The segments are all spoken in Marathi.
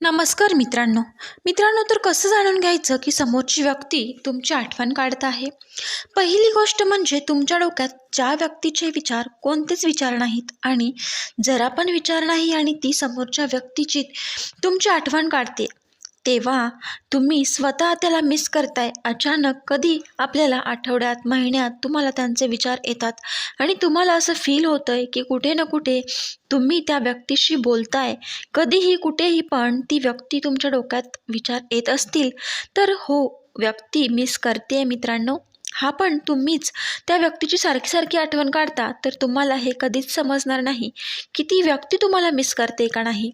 नमस्कार मित्रांनो. मित्रांनो तर कसं जाणून घ्यायचं की समोरची व्यक्ती तुमची आठवण काढत आहे? पहिली गोष्ट म्हणजे तुमच्या डोक्यात ज्या व्यक्तीचे विचार कोणतेच विचार नाहीत आणि जरा पण विचार नाही आणि ती समोरच्या व्यक्तीची तुमची आठवण काढते. तेव्हा तुम्ही स्वतः त्याला मिस करताय. अचानक कधी आपल्याला आठवड्यात महिन्यात तुम्हाला त्यांचे विचार येतात आणि तुम्हाला असं फील होतं आहे की कुठे ना कुठे तुम्ही त्या व्यक्तीशी बोलताय. कधीही कुठेही पण ती व्यक्ती तुमच्या डोक्यात विचार येत असतील. तर हो व्यक्ती मिस करते मित्रांनो. हा पण तुम्हीच. त्या व्यक्तीची सारखी सारखी आठवण काढता तर तुम्हाला हे कधीच समजणार नाही की ती व्यक्ती तुम्हाला मिस करते का नाही.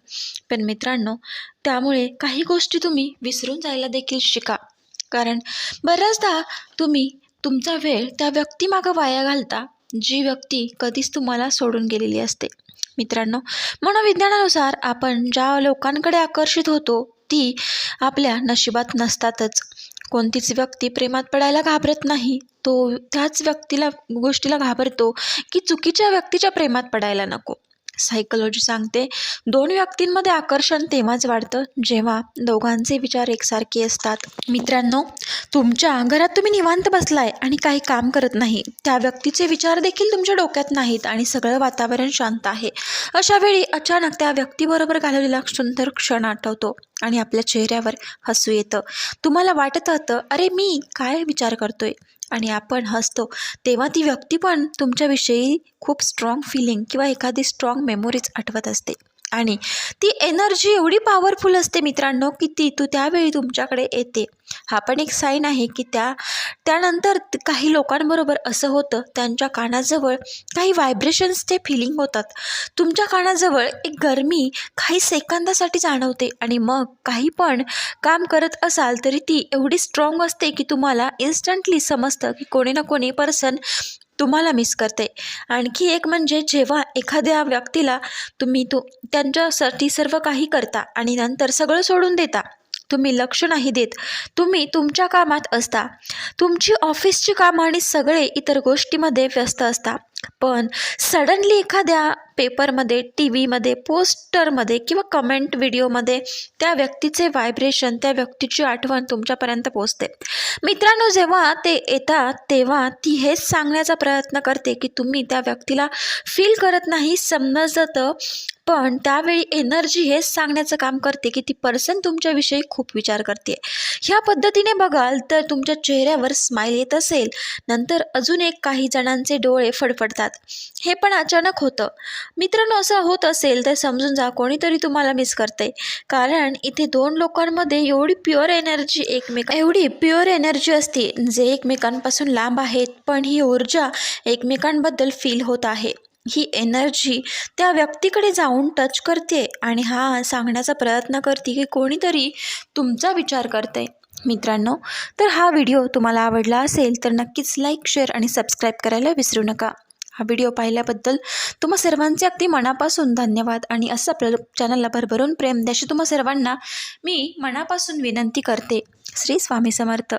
पण मित्रांनो त्यामुळे काही गोष्टी तुम्ही विसरून जायला देखील शिका. कारण बऱ्याचदा तुम्ही तुमचा वेळ त्या व्यक्तीमागं वाया घालता जी व्यक्ती कधीच तुम्हाला सोडून गेलेली असते. मित्रांनो मनोविज्ञानानुसार आपण ज्या लोकांकडे आकर्षित होतो ती आपल्या नशिबात नसतातच. कोणतीच व्यक्ती प्रेमात पडायला घाबरत नाही. तो त्याच व्यक्तीला गोष्टीला घाबरतो की चुकीच्या व्यक्तीच्या प्रेमात पडायला नको. सायकोलॉजी सांगते दोन व्यक्तींमध्ये आकर्षण तेव्हाच वाढतं जेव्हा दोघांचे विचार एकसारखे असतात. मित्रांनो तुमच्या घरात तुम्ही निवांत बसलाय आणि काही काम करत नाही. त्या व्यक्तीचे विचार देखील तुमच्या डोक्यात नाहीत आणि सगळं वातावरण शांत आहे. अशा वेळी अचानक त्या व्यक्तीबरोबर घालवलेला सुंदर क्षण आठवतो. आणि आपल्या चेहऱ्यावर हसू येतं. तुम्हाला वाटत होतं अरे मी काय विचार करतोय? आणि आपण हसतो. तेव्हा ती व्यक्ती पण तुमच्याविषयी खूप स्ट्रॉंग फिलिंग किंवा एखादी स्ट्रॉंग मेमोरीज आठवत असते. आणि ती एनर्जी एवढी पॉवरफुल असते मित्रांनो की ती तू त्यावेळी तुमच्याकडे येते. हा पण एक साईन आहे की त्या त्यानंतर काही लोकांबरोबर असं होतं त्यांच्या कानाजवळ काही व्हायब्रेशन्स ते फिलिंग होतात. तुमच्या कानाजवळ एक गरमी काही सेकंदासाठी जाणवते आणि मग काही पण काम करत असाल तरी ती एवढी स्ट्रॉंग असते की तुम्हाला इन्स्टंटली समजतं की कोणी ना कोणी पर्सन तुम्हाला मिस करते. आणखी एक म्हणजे जेव्हा एखाद्या व्यक्तीला तुम्ही तो त्यांच्यासाठी सर्व काही करता आणि नंतर सगळं सोडून देता तुम्ही लक्ष नाही देत तुम्ही तुमच्या कामात असता. तुमची ऑफिसची कामं आणि सगळे इतर गोष्टीमध्ये व्यस्त असता. पण सडनली एखाद्या पेपरमध्ये टी व्हीमध्ये पोस्टरमध्ये किंवा कमेंट व्हिडिओमध्ये त्या व्यक्तीचे व्हायब्रेशन त्या व्यक्तीची आठवण तुमच्यापर्यंत पोचते मित्रांनो जेव्हा ते येतात तेव्हा ती हेच सांगण्याचा प्रयत्न करते की तुम्ही त्या व्यक्तीला फील करत नाही समजतं पण त्यावेळी एनर्जी हेच सांगण्याचं काम करते की ती पर्सन तुमच्याविषयी खूप विचार करते. ह्या पद्धतीने बघाल तर तुमच्या चेहऱ्यावर स्माईल येत असेल. नंतर अजून एक काही जणांचे डोळे फडफडतात. हे पण अचानक होतं. मित्रांनो असं होत असेल तर समजून जा कोणीतरी तुम्हाला मिस करते कारण इथे दोन लोकांमध्ये एवढी प्युअर एनर्जी एकमेक एवढी प्युअर एनर्जी असते जे एकमेकांपासून लांब आहेत पण ही ऊर्जा एकमेकांबद्दल फील होत आहे. ही एनर्जी त्या व्यक्तीकडे जाऊन टच करते आणि हा सांगण्याचा प्रयत्न करते की कोणीतरी तुमचा विचार करते मित्रांनो तर हा व्हिडिओ तुम्हाला आवडला असेल तर नक्कीच लाईक शेअर आणि सबस्क्राईब करायला विसरू नका. हा व्हिडिओ पाहिल्याबद्दल तुम्हा सर्वांचे अगदी मनापासून धन्यवाद. आणि असं आपल्या चॅनलला भरभरून प्रेम द्याशी तुम्हा सर्वांना मी मनापासून विनंती करते. श्री स्वामी समर्थ.